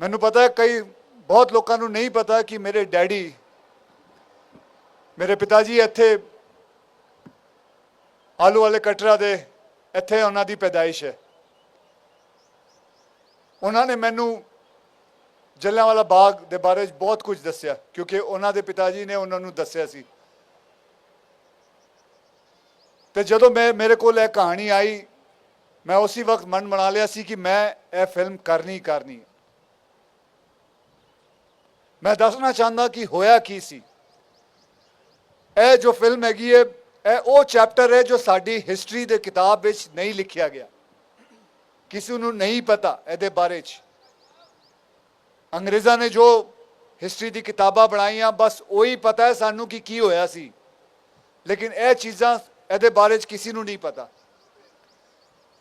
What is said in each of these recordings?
ਮੈਨੂੰ ਪਤਾ ਹੈ, ਕਈ ਬਹੁਤ ਲੋਕਾਂ ਨੂੰ ਨਹੀਂ ਪਤਾ ਕਿ ਮੇਰੇ ਡੈਡੀ, ਮੇਰੇ ਪਿਤਾ ਜੀ ਇੱਥੇ ਆਲੂ ਵਾਲੇ ਕਟਰਾ ਦੇ, ਇੱਥੇ ਉਹਨਾਂ ਦੀ ਪੈਦਾਇਸ਼ ਹੈ। ਉਹਨਾਂ ਨੇ ਮੈਨੂੰ ਜਲਿਆਂਵਾਲਾ ਬਾਗ ਦੇ ਬਾਰੇ 'ਚ ਬਹੁਤ ਕੁਝ ਦੱਸਿਆ, ਕਿਉਂਕਿ ਉਹਨਾਂ ਦੇ ਪਿਤਾ ਜੀ ਨੇ ਉਹਨਾਂ ਨੂੰ ਦੱਸਿਆ ਸੀ। ਤੇ ਜਦੋਂ ਮੈਂ, ਮੇਰੇ ਕੋਲ ਇਹ ਕਹਾਣੀ ਆਈ, ਮੈਂ ਉਸੇ ਵਕਤ ਮਨ ਬਣਾ ਲਿਆ ਸੀ ਕਿ ਮੈਂ ਇਹ ਫਿਲਮ ਕਰਨੀ ਕਰਨੀ ਹੈ। ਮੈਂ ਦੱਸਣਾ ਚਾਹੁੰਦਾ ਕਿ ਹੋਇਆ ਕੀ ਸੀ? ਇਹ ਜੋ ਫਿਲਮ ਹੈਗੀ ਹੈ, ਇਹ ਉਹ ਚੈਪਟਰ ਹੈ ਜੋ ਸਾਡੀ ਹਿਸਟਰੀ ਦੇ ਕਿਤਾਬ ਵਿੱਚ ਨਹੀਂ ਲਿਖਿਆ ਗਿਆ। ਕਿਸੇ ਨੂੰ ਨਹੀਂ ਪਤਾ ਇਹਦੇ ਬਾਰੇ ਚ। ਅੰਗਰੇਜ਼ਾਂ ਨੇ ਜੋ ਹਿਸਟਰੀ ਦੀ ਕਿਤਾਬਾਂ ਬਣਾਈਆਂ, ਬਸ ਉਹੀ ਪਤਾ ਹੈ ਸਾਨੂੰ ਕਿ ਕੀ ਹੋਇਆ ਸੀ। ਲੇਕਿਨ ਇਹ ਚੀਜ਼ਾਂ ਇਹਦੇ ਬਾਰੇ ਚ ਕਿਸੇ ਨੂੰ ਨਹੀਂ ਪਤਾ।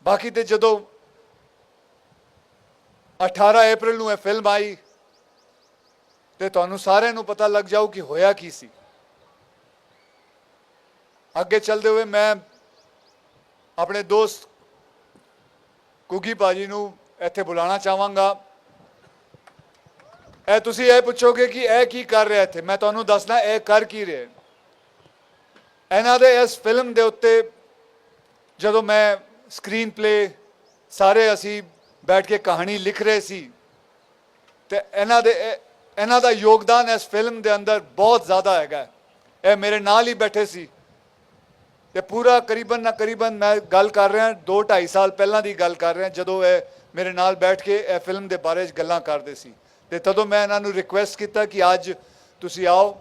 ਬਾਕੀ ਤੇ ਜਦੋਂ 18 ਅਪ੍ਰੈਲ ਨੂੰ ਇਹ ਫਿਲਮ ਆਈ ਤੇ ਤੁਹਾਨੂੰ ਸਾਰਿਆਂ ਨੂੰ ਪਤਾ ਲੱਗ ਜਾਊ ਕਿ ਹੋਇਆ ਕੀ ਸੀ। ਅੱਗੇ ਚੱਲਦੇ ਹੋਏ ਮੈਂ ਆਪਣੇ ਦੋਸਤ ਕੁਗੀ ਬਾਜੀ ਨੂੰ ਇੱਥੇ ਬੁਲਾਉਣਾ ਚਾਹਾਂਗਾ। ਇਹ ਤੁਸੀਂ ਇਹ ਪੁੱਛੋਗੇ ਕਿ ਇਹ ਕੀ ਕਰ ਰਿਹਾ ਇੱਥੇ? ਮੈਂ ਤੁਹਾਨੂੰ ਦੱਸਣਾ ਇਹ ਕਰ ਕੀ ਰਿਹਾ ਇਹਨਾਂ ਦੇ ਇਸ ਫਿਲਮ ਦੇ ਉੱਤੇ ਜਦੋਂ ਮੈਂ ਸਕਰੀਨ ਪਲੇ ਸਾਰੇ ਅਸੀਂ ਬੈਠ ਕੇ ਕਹਾਣੀ ਲਿਖ ਰਹੇ ਸੀ, ਤੇ ਇਹਨਾਂ ਦੇ ਇਹਨਾਂ ਦਾ ਯੋਗਦਾਨ ਇਸ ਫਿਲਮ ਦੇ ਅੰਦਰ ਬਹੁਤ ਜ਼ਿਆਦਾ ਹੈਗਾ ਇਹ ਮੇਰੇ ਨਾਲ ਹੀ ਬੈਠੇ ਸੀ। ਤੇ ਪੂਰਾ ਕਰੀਬਨ ਨਾ ਕਰੀਬਨ ਮੈਂ ਗੱਲ ਕਰ ਰਿਹਾ 2 2.5 ਸਾਲ ਪਹਿਲਾਂ ਦੀ ਗੱਲ ਕਰ ਰਿਹਾ ਜਦੋਂ ਇਹ ਮੇਰੇ ਨਾਲ ਬੈਠ ਕੇ ਇਹ ਫਿਲਮ ਦੇ ਬਾਰੇ 'ਚ ਗੱਲਾਂ ਕਰਦੇ ਸੀ। ਤੇ ਤਦੋਂ ਮੈਂ ਇਹਨਾਂ ਨੂੰ ਰਿਕੁਐਸਟ ਕੀਤਾ ਕਿ ਅੱਜ ਤੁਸੀਂ ਆਓ।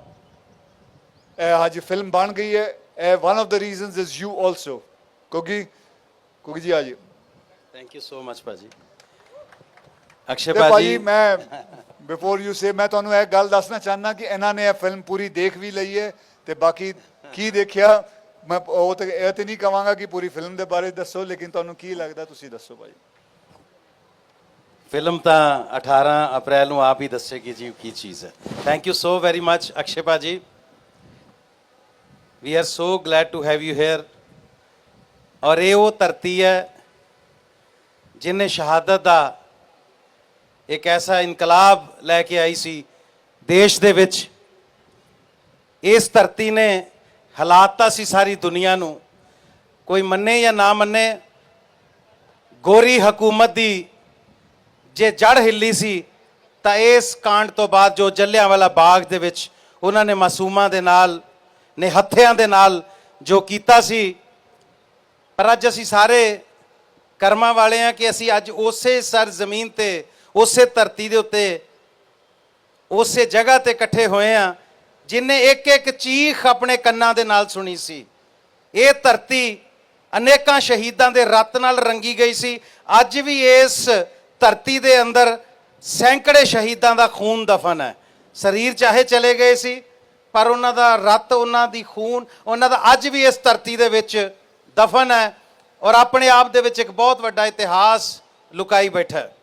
ਇਹ ਅੱਜ ਫਿਲਮ ਬਣ ਗਈ ਹੈ। ਇਹ one of the reasons is you also ਕਿਉਂਕਿ ਕਿਉਂਕਿ ਜੀ ਅੱਜ ਥੈਂਕ ਯੂ ਸੋ ਮਚ ਭਾਜੀ। ਅਕਸ਼ੇ ਭਾਜੀ। ਮੈਂ ਬਿਫੋਰ ਯੂ ਸੇ ਮੈਂ ਤੁਹਾਨੂੰ ਇਹ ਗੱਲ ਦੱਸਣਾ ਚਾਹਨਾ ਕਿ ਇਹਨਾਂ ਨੇ ਇਹ ਫਿਲਮ ਪੂਰੀ ਦੇਖ ਵੀ ਲਈ ਹੈ ਤੇ ਬਾਕੀ ਕੀ ਦੇਖਿਆ, ਮੈਂ ਉਹ ਤੇ ਇਹ ਤੇ ਨਹੀਂ ਕਵਾਂਗਾ ਕਿ ਪੂਰੀ ਫਿਲਮ ਦੇ ਬਾਰੇ ਦੱਸੋ, ਲੇਕਿਨ ਤੁਹਾਨੂੰ ਕੀ ਲੱਗਦਾ ਤੁਸੀਂ ਦੱਸੋ ਭਾਜੀ ਫਿਲਮ ਤਾਂ 18 ਅਪ੍ਰੈਲ ਨੂੰ ਆਪ ਹੀ ਦੱਸੇਗੀ ਜੀ ਕੀ ਚੀਜ਼ ਹੈ। Thank you so very much Akshay ਭਾਜੀ we are so glad to have you here ਔਰ ਇਹ ਉਹ ਧਰਤੀ ਹੈ ਜਿਨੇ ਸ਼ਹਾਦਤ ਦਾ ਇੱਕ ਐਸਾ ਇਨਕਲਾਬ ਲੈ ਕੇ ਆਈ ਸੀ ਦੇਸ਼ ਦੇ ਵਿੱਚ। ਇਸ ਧਰਤੀ ਨੇ ਹਾਲਾਤਾ ਸੀ ਸਾਰੀ ਦੁਨੀਆ ਨੂੰ। ਕੋਈ ਮੰਨੇ ਜਾਂ ਨਾ ਮੰਨੇ, ਗੋਰੀ ਹਕੂਮਤ ਦੀ ਜੇ ਜੜ ਹਿੱਲੀ ਸੀ, ਤਾਂ ਇਸ ਕਾਂਡ ਤੋਂ ਬਾਅਦ ਜੋ ਜੱਲਿਆਂਵਾਲਾ ਬਾਗ ਦੇ ਵਿੱਚ ਉਹਨਾਂ ਨੇ ਮਾਸੂਮਾਂ ਦੇ ਨਾਲ, ਨੇ ਹੱਥਿਆਂ ਦੇ ਨਾਲ ਜੋ ਕੀਤਾ ਸੀ, ਪਰ ਅੱਜ ਅਸੀਂ ਸਾਰੇ ਕਰਮਾਂ ਵਾਲੇ ਆ ਕਿ ਅਸੀਂ ਅੱਜ ਉਸੇ ਸਰ ਜ਼ਮੀਨ ਤੇ ਉਸੇ ਧਰਤੀ ਦੇ ਉੱਤੇ, ਉਸੇ ਜਗ੍ਹਾ ਤੇ ਇਕੱਠੇ ਹੋਏ ਆ, ਜਿਨੇ ਇੱਕ ਇੱਕ ਚੀਖ ਆਪਣੇ ਕੰਨਾਂ ਦੇ ਨਾਲ ਸੁਣੀ ਸੀ। ਇਹ ਧਰਤੀ ਅਨੇਕਾਂ ਸ਼ਹੀਦਾਂ ਦੇ ਰਤ ਨਾਲ ਰੰਗੀ ਗਈ ਸੀ। ਅੱਜ ਵੀ ਇਸ ਧਰਤੀ ਦੇ ਅੰਦਰ ਸੈਂਕੜੇ ਸ਼ਹੀਦਾਂ ਦਾ ਖੂਨ ਦਫਨ ਹੈ। ਸਰੀਰ ਚਾਹੇ ਚਲੇ ਗਏ ਸੀ, ਪਰ ਉਹਨਾਂ ਦਾ ਰਤ, ਉਹਨਾਂ ਦੀ ਖੂਨ, ਉਹਨਾਂ ਦਾ ਅੱਜ ਵੀ ਇਸ ਧਰਤੀ ਦੇ ਵਿੱਚ ਦਫਨ ਹੈ। ਔਰ ਆਪਣੇ ਆਪ ਦੇ ਵਿੱਚ ਇੱਕ ਬਹੁਤ ਵੱਡਾ ਇਤਿਹਾਸ ਲੁਕਾਈ ਬੈਠਾ ਹੈ।